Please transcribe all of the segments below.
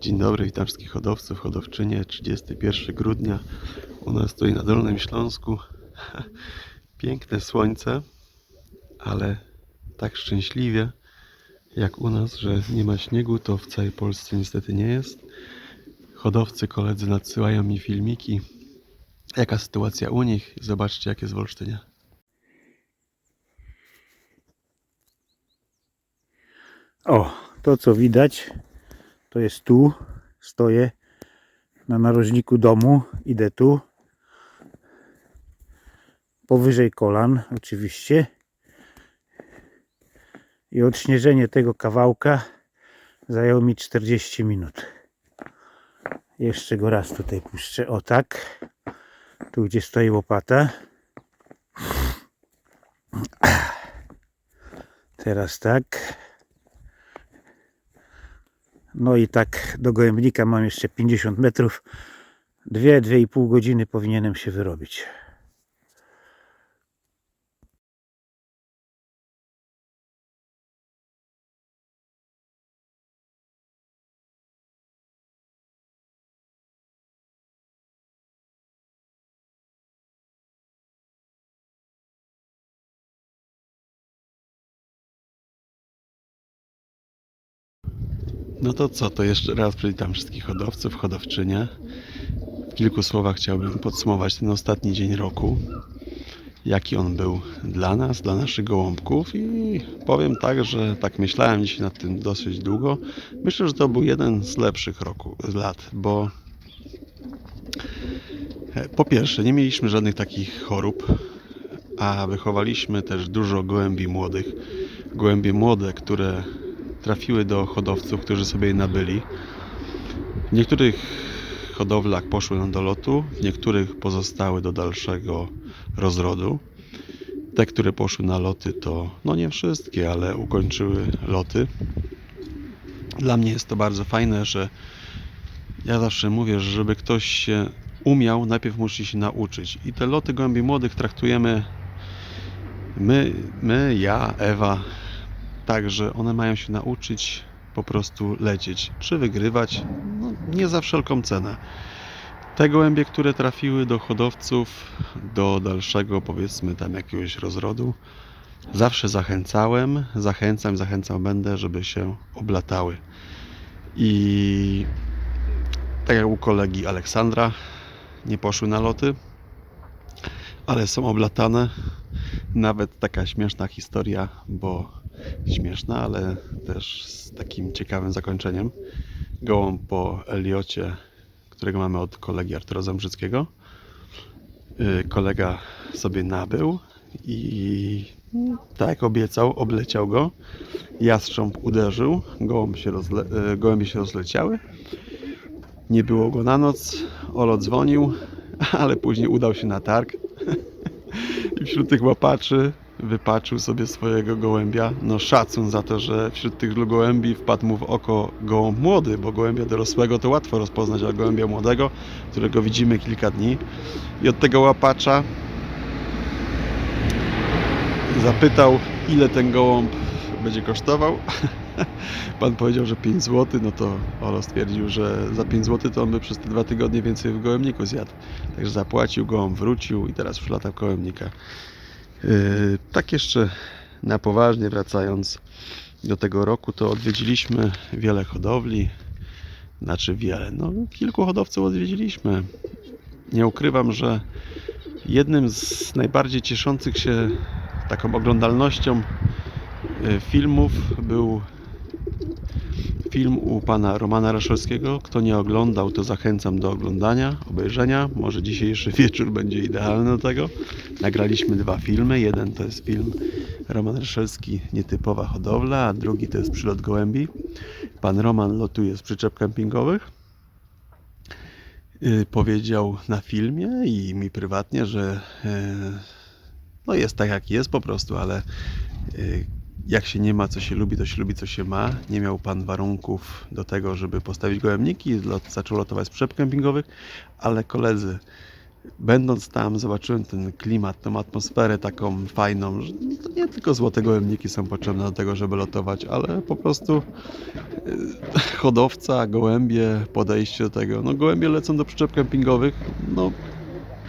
Dzień dobry, witam wszystkich hodowców, hodowczynie. 31 grudnia. U nas tutaj na Dolnym Śląsku. Piękne słońce, ale tak szczęśliwie jak u nas, że nie ma śniegu, to w całej Polsce niestety nie jest. Hodowcy, koledzy nadsyłają mi filmiki. Jaka sytuacja u nich? Zobaczcie, jak jest w Olsztynie. O, to co widać, to jest tu. Stoję na narożniku domu. Idę tu. Powyżej kolan, oczywiście. I odśnieżenie tego kawałka zajęło mi 40 minut. Jeszcze go raz tutaj puszczę. O tak. Tu gdzie stoi łopata. Teraz tak. No i tak do gołębnika mam jeszcze 50 metrów. 2-2,5 godziny powinienem się wyrobić. No to co, to jeszcze raz przywitam wszystkich hodowców, hodowczynie. W kilku słowach chciałbym podsumować ten ostatni dzień roku. Jaki on był dla nas, dla naszych gołąbków i powiem tak, że tak myślałem dzisiaj nad tym dosyć długo. Myślę, że to był jeden z lepszych roku, lat, bo po pierwsze nie mieliśmy żadnych takich chorób, a wychowaliśmy też dużo gołębi młodych. Gołębie młode, które trafiły do hodowców, którzy sobie je nabyli. W niektórych hodowlach poszły one do lotu, w niektórych pozostały do dalszego rozrodu. Te, które poszły na loty, to no nie wszystkie, ale ukończyły loty. Dla mnie jest to bardzo fajne, że ja zawsze mówię, że żeby ktoś się umiał, najpierw musi się nauczyć. I te loty gołębi młodych traktujemy my, my ja, Ewa, tak, że one mają się nauczyć po prostu lecieć. Czy wygrywać? No, nie za wszelką cenę. Te gołębie, które trafiły do hodowców, do dalszego powiedzmy tam jakiegoś rozrodu, zawsze zachęcałem, zachęcam, zachęcał będę, żeby się oblatały. I tak jak u kolegi Aleksandra, nie poszły na loty, ale są oblatane. Nawet taka śmieszna historia, bo śmieszna, ale też z takim ciekawym zakończeniem. Gołąb po Eliocie, którego mamy od kolegi Artura Zambrzyckiego. Yy, Kolega sobie nabył i tak obiecał, obleciał go. Jastrząb uderzył, gołąb się rozle- yy, gołębie się rozleciały. Nie było go na noc, Olo dzwonił, ale później udał się na targ i wśród tych łapaczy wypatrzył sobie swojego gołębia. No szacun za to, że wśród tych gołębi wpadł mu w oko gołąb młody, bo gołębia dorosłego to łatwo rozpoznać, ale gołębia młodego, którego widzimy kilka dni. I od tego łapacza zapytał, ile ten gołąb będzie kosztował. Pan powiedział, że 5 zł, no to Olo stwierdził, że za 5 zł to on by przez te dwa tygodnie więcej w gołębniku zjadł. Także zapłacił, gołąb wrócił i teraz już lata w gołębnika. Yy, tak jeszcze na poważnie wracając do tego roku, to odwiedziliśmy wiele hodowli. Znaczy wiele, no kilku hodowców odwiedziliśmy. Nie ukrywam, że jednym z najbardziej cieszących się taką oglądalnością yy, filmów był film u pana Romana Raszowskiego. Kto nie oglądał, to zachęcam do oglądania, obejrzenia. Może dzisiejszy wieczór będzie idealny do tego. Nagraliśmy dwa filmy. Jeden to jest film Roman Raszelski Nietypowa hodowla, a drugi to jest Przylot gołębi. Pan Roman lotuje z przyczep kempingowych. Yy, Powiedział na filmie i mi prywatnie, że yy, no jest tak jak jest po prostu, ale yy, jak się nie ma, co się lubi, to się lubi, co się ma. Nie miał pan warunków do tego, żeby postawić gołębniki, zaczął lotować z przyczep kempingowych, ale koledzy będąc tam, zobaczyłem ten klimat, tą atmosferę taką fajną, że nie tylko złote gołębniki są potrzebne do tego, żeby lotować, ale po prostu y, hodowca, gołębie, podejście do tego. No gołębie lecą do przyczep kempingowych, no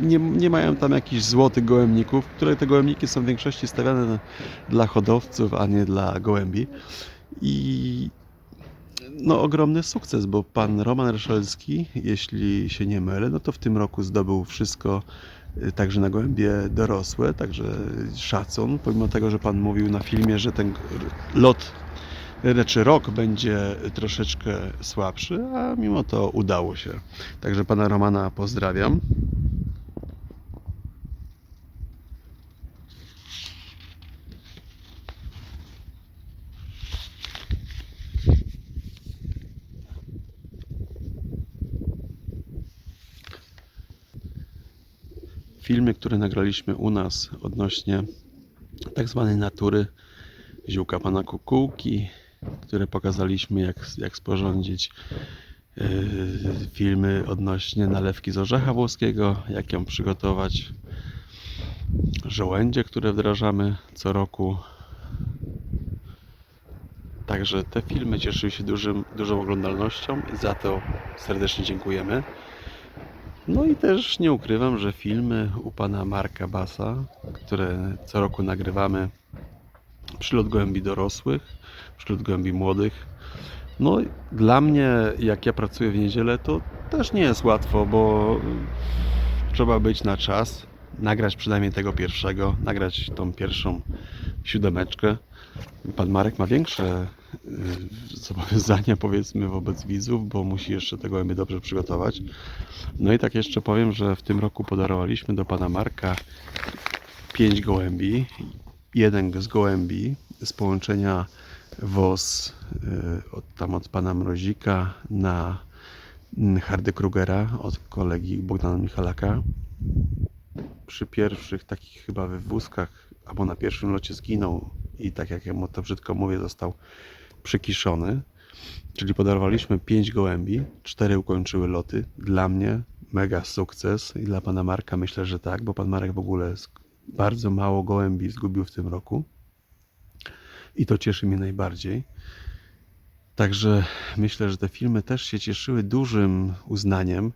nie, nie mają tam jakichś złotych gołębników, które te gołębniki są w większości stawiane dla hodowców, a nie dla gołębi. I no, ogromny sukces, bo pan Roman Reszelski, jeśli się nie mylę, no to w tym roku zdobył wszystko y, także na gołębie dorosłe, także szacun, pomimo tego, że pan mówił na filmie, że ten lot, znaczy rok będzie troszeczkę słabszy, a mimo to udało się. Także pana Romana pozdrawiam. Filmy, które nagraliśmy u nas odnośnie tak zwanej natury ziółka pana kukułki, które pokazaliśmy jak, jak sporządzić yy, filmy odnośnie nalewki z orzecha włoskiego, jak ją przygotować żołędzie, które wdrażamy co roku Także te filmy cieszyły się dużym, dużą oglądalnością i za to serdecznie dziękujemy. No i też nie ukrywam, że filmy u pana Marka Basa, które co roku nagrywamy, przylot gołębi dorosłych, przylot gołębi młodych. No dla mnie, jak ja pracuję w niedzielę, to też nie jest łatwo, bo trzeba być na czas, nagrać przynajmniej tego pierwszego, nagrać tą pierwszą siódemeczkę. Pan Marek ma większe y, zobowiązania, powiedzmy, wobec widzów, bo musi jeszcze te gołębie dobrze przygotować. No i tak jeszcze powiem, że w tym roku podarowaliśmy do pana Marka pięć gołębi. Jeden z gołębi z połączenia WOS y, od, tam od pana Mrozika na Hardy Krugera od kolegi Bogdana Michalaka. Przy pierwszych takich chyba wywózkach albo na pierwszym locie zginął i tak jak ja mu to brzydko mówię, został przykiszony. Czyli podarowaliśmy 5 gołębi, 4 ukończyły loty. Dla mnie mega sukces i dla pana Marka myślę, że tak, bo pan Marek w ogóle bardzo mało gołębi zgubił w tym roku. I to cieszy mnie najbardziej. Także myślę, że te filmy też się cieszyły dużym uznaniem.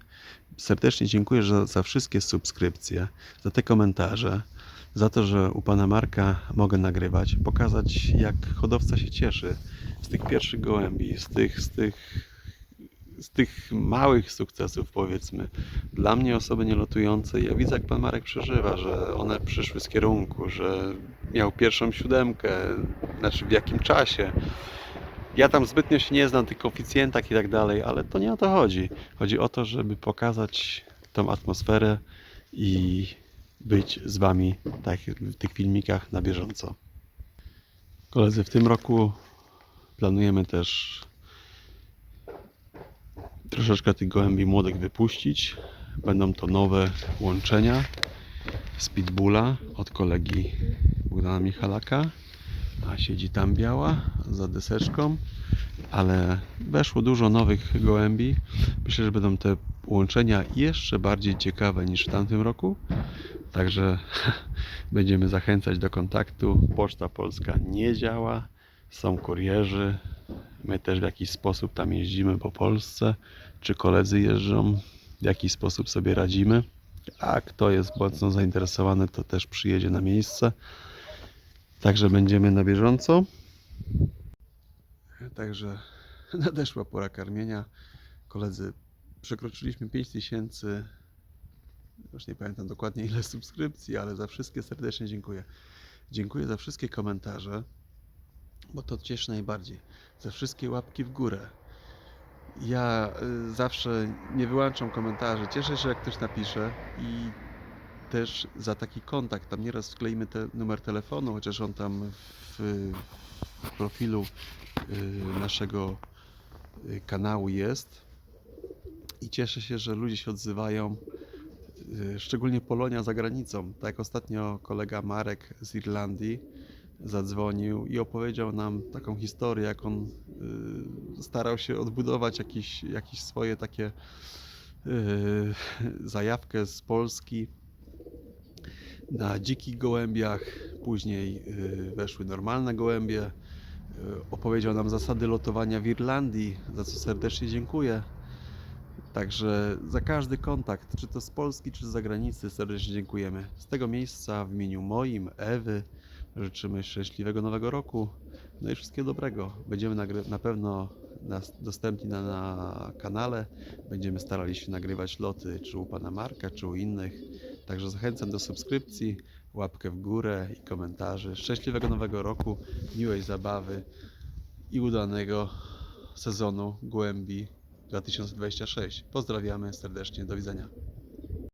Serdecznie dziękuję za, za wszystkie subskrypcje, za te komentarze, za to, że u pana Marka mogę nagrywać, pokazać jak hodowca się cieszy z tych pierwszych gołębi, z tych, z tych, z tych małych sukcesów powiedzmy. Dla mnie osoby nielotujące, ja widzę jak pan Marek przeżywa, że one przyszły z kierunku, że miał pierwszą siódemkę, znaczy w jakim czasie. Ja tam zbytnio się nie znam na tych koeficjentach i tak dalej, ale to nie o to chodzi. Chodzi o to, żeby pokazać tą atmosferę i być z Wami tak w tych filmikach na bieżąco. Koledzy, w tym roku planujemy też troszeczkę tych gołębi młodych wypuścić. Będą to nowe łączenia z Pitbulla od kolegi Bogdana Michalaka. A siedzi tam biała za deseczką, ale weszło dużo nowych gołębi. Myślę, że będą te łączenia jeszcze bardziej ciekawe niż w tamtym roku. Także będziemy zachęcać do kontaktu. Poczta Polska nie działa, są kurierzy. My też w jakiś sposób tam jeździmy po Polsce, czy koledzy jeżdżą, w jaki sposób sobie radzimy. A kto jest mocno zainteresowany, to też przyjedzie na miejsce. Także będziemy na bieżąco. Także nadeszła pora karmienia. Koledzy, przekroczyliśmy 5000 już nie pamiętam dokładnie ile subskrypcji, ale za wszystkie serdecznie dziękuję. Dziękuję za wszystkie komentarze, bo to cieszy najbardziej. Za wszystkie łapki w górę. Ja y, zawsze nie wyłączam komentarzy. Cieszę się, jak ktoś napisze i też za taki kontakt. Tam nieraz wkleimy te, numer telefonu, chociaż on tam w, w profilu y, naszego y, kanału jest. I cieszę się, że ludzie się odzywają szczególnie Polonia za granicą. Tak ostatnio kolega Marek z Irlandii zadzwonił i opowiedział nam taką historię, jak on y, starał się odbudować jakieś, jakieś swoje takie yy, zajawkę z Polski na dzikich gołębiach. Później weszły normalne gołębie. Opowiedział nam zasady lotowania w Irlandii, za co serdecznie dziękuję. Także za każdy kontakt, czy to z Polski, czy z zagranicy, serdecznie dziękujemy. Z tego miejsca w imieniu moim, Ewy, życzymy szczęśliwego nowego roku, no i wszystkiego dobrego. Będziemy na pewno dostępni na, na kanale, będziemy starali się nagrywać loty, czy u pana Marka, czy u innych. Także zachęcam do subskrypcji, łapkę w górę i komentarzy. Szczęśliwego nowego roku, miłej zabawy i udanego sezonu Głębi 2026. Pozdrawiamy serdecznie, do widzenia.